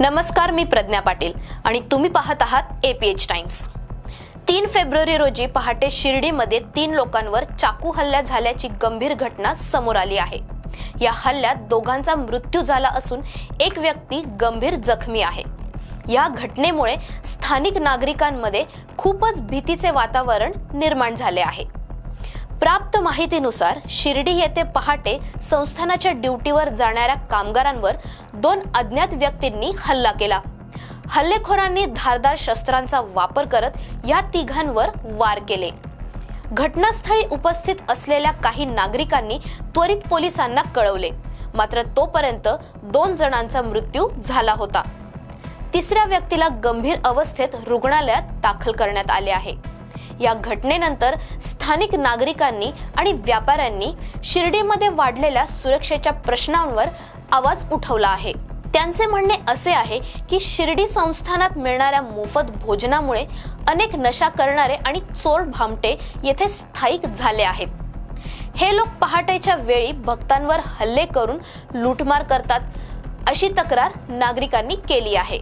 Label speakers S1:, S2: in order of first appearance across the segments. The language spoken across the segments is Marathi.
S1: नमस्कार मी प्रज्ञा पाटील आणि तुम्ही पाहत आहात एपीएच टाइम्स तीन फेब्रुवारी रोजी पहाटे शिर्डीमध्ये तीन लोकांवर चाकू हल्ला झाल्याची गंभीर घटना समोर आली आहे. या हल्ल्यात दोघांचा मृत्यू झाला असून एक व्यक्ती गंभीर जखमी आहे. या घटनेमुळे स्थानिक नागरिकांमध्ये खूपच भीतीचे वातावरण निर्माण झाले आहे. प्राप्त माहितीनुसार शिर्डी येथे पहाटे संस्थानाच्या ड्युटीवर जाणाऱ्या कामगारांवर दोन अज्ञात व्यक्तींनी हल्ला केला. हल्लेखोरांनी धारदार शस्त्रांचा वापर करत या तिघांवर वार केले. घटनास्थळी उपस्थित असलेल्या काही नागरिकांनी त्वरित पोलिसांना कळवले. मात्र तोपर्यंत दोन जणांचा मृत्यू झाला होता. तिसऱ्या व्यक्तीला गंभीर अवस्थेत रुग्णालयात दाखल करण्यात आले आहे. या घटनेनंतर स्थानिक नागरिकांनी आणि व्यापाऱ्यांनी शिर्डीमध्ये वाढलेल्या सुरक्षेच्या प्रश्नांवर आवाज उठवला आहे. त्यांचे म्हणणे असे आहे की शिर्डी संस्थानात मिळणाऱ्या मोफत भोजनामुळे अनेक नशा करणारे आणि चोर भामटे येथे स्थायिक झाले आहेत. हे लोक पहाटेच्या वेळी भक्तांवर हल्ले करून लूटमार करतात अशी तक्रार नागरिकांनी केली आहे.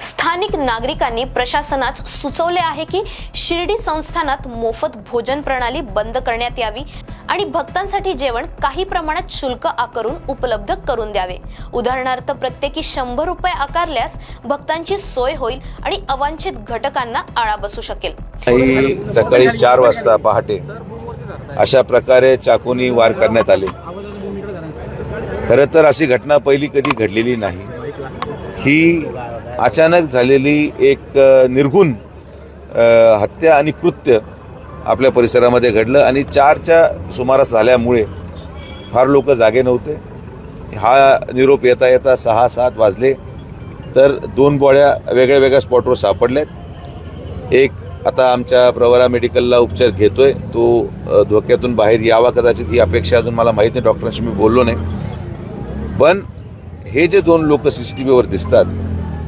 S1: स्थानिक नागरिकांनी प्रशासनास सुचवले आहे की शिर्डी संस्थानात मोफत भोजन प्रणाली बंद करण्यात यावी आणि भक्तांसाठी जेवण काही प्रमाणात शुल्क आकारून उपलब्ध करून द्यावे. उदाहरणार्थ प्रत्येकी शंभर रुपये आकारल्यास भक्तांची सोय होईल आणि अवांछित घटकांना आळा बसू शकेल.
S2: सकाळी चार वाजता पहाटे. अशा प्रकारे चाकूनी वार करण्यात आले. खरं तर अशी घटना पहिली कधी घडलेली नाही. ही अचानक झालेली एक अ, निर्घुण हत्या आणि कृत्य आपल्या परिसरामध्ये घडलं आणि चारच्या सुमारास झाल्यामुळे फार लोक जागे नव्हते. हा निरोप येता येता सहा सात वाजले. तर दोन बॉड्या वेगळ्या वेगळ्या स्पॉटवर सापडल्यात एक आता आमच्या प्रवरा मेडिकलला उपचार घेतोय. तो धोक्यातून बाहेर यावा कदाचित ही अपेक्षा अजून मला माहीत नाही. डॉक्टरांशी मी बोललो नाही. पण हे जे दोन लोक सी सी टी व्हीवर दिसतात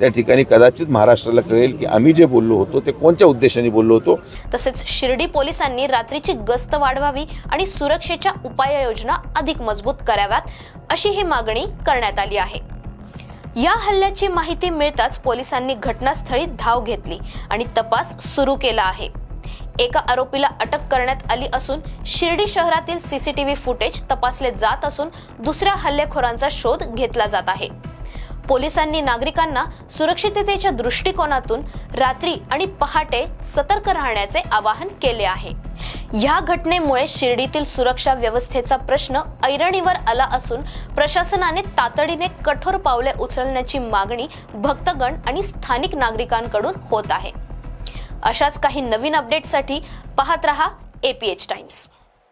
S2: त्या ठिकाणी कदाचित महाराष्ट्राला कळेल की आम्ही जे बोललो होतो ते कोणत्या उद्देशाने बोललो होतो?
S1: तसेच शिर्डी पोलिसांनी रात्रीची गस्त वाढवावी आणि सुरक्षेच्या उपाययोजना अधिक मजबूत कराव्यात अशी ही मागणी करण्यात आली आहे. या हल्ल्याची माहिती मिळताच पोलिसांनी घटनास्थळी धाव घेतली आणि तपास सुरू केला आहे. एका आरोपीला अटक करण्यात आली असून शिर्डी शहरातील सीसीटीव्ही फुटेज तपासले जात असून दुसऱ्या हल्लेखोरांचा शोध घेतला जात आहे. पोलिसांनी नागरिकांना सुरक्षिततेच्या दृष्टिकोनातून रात्री आणि पहाटे सतर्क राहण्याचे आवाहन केले आहे. या घटनेमुळे शिर्डीतील सुरक्षा व्यवस्थेचा प्रश्न ऐरणीवर आला असून प्रशासनाने तातडीने कठोर पावले उचलण्याची मागणी भक्तगण आणि स्थानिक नागरिकांकडून होत आहे. अशाच काही नवीन अपडेटसाठी पाहत रहा एपीएच टाइम्स